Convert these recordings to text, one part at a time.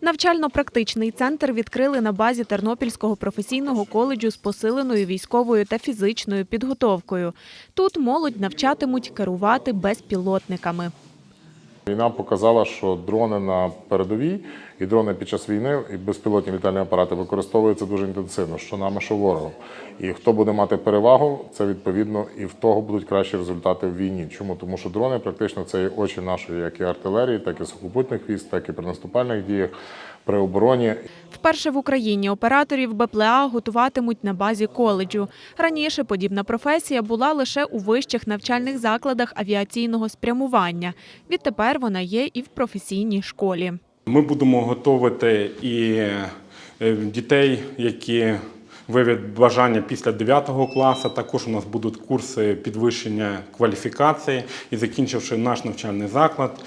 Навчально-практичний центр відкрили на базі Тернопільського професійного коледжу з посиленою військовою та фізичною підготовкою. Тут молодь навчатимуть керувати безпілотниками. Війна показала, що дрони на передовій і дрони під час війни і безпілотні літальні апарати використовуються дуже інтенсивно, що нами, що ворогом. І хто буде мати перевагу, це відповідно і в того будуть кращі результати в війні. Чому? Тому що дрони практично це є очі нашої, як і артилерії, так і сухопутних військ, так і при наступальних діях, при обороні. Вперше в Україні операторів БПЛА готуватимуть на базі коледжу. Раніше подібна професія була лише у вищих навчальних закладах авіаційного спрямування. Відтепер вона є і в професійній школі. Ми будемо готувати і е, дітей, які виявлять бажання після 9 класу. Також у нас будуть курси підвищення кваліфікації. І закінчивши наш навчальний заклад,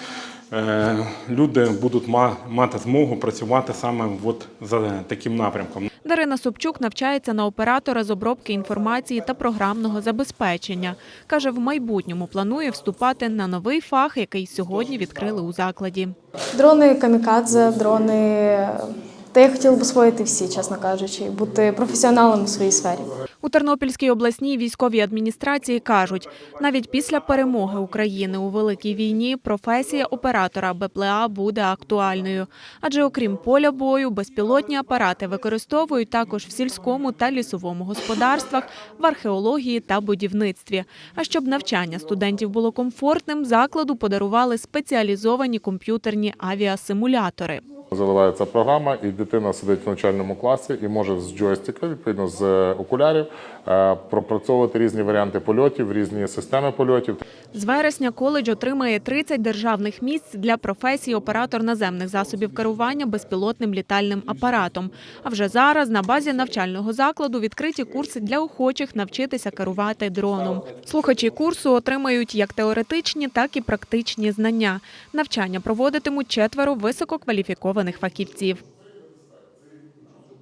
люди будуть ма- мати змогу працювати саме от за таким напрямком. Дарина Собчук навчається на оператора з обробки інформації та програмного забезпечення. Каже, в майбутньому планує вступати на новий фах, який сьогодні відкрили у закладі. Дрони камікадзе, дрони. Та я хотіла б освоїти всі, чесно кажучи, бути професіоналом у своїй сфері. У Тернопільській обласній військовій адміністрації кажуть, навіть після перемоги України у великій війні професія оператора БПЛА буде актуальною. Адже окрім поля бою, безпілотні апарати використовують також в сільському та лісовому господарствах, в археології та будівництві. А щоб навчання студентів було комфортним, закладу подарували спеціалізовані комп'ютерні авіасимулятори. Заливається програма, і дитина сидить в навчальному класі і може з джойстика, відповідно з е, окулярів, е, пропрацьовувати різні варіанти польотів, різні системи польотів. З вересня коледж отримає 30 державних місць для професії оператор наземних засобів керування безпілотним літальним апаратом. А вже зараз на базі навчального закладу відкриті курси для охочих навчитися керувати дроном. Слухачі курсу отримають як теоретичні, так і практичні знання. Навчання проводитимуть четверо висококваліфікованих фахівців.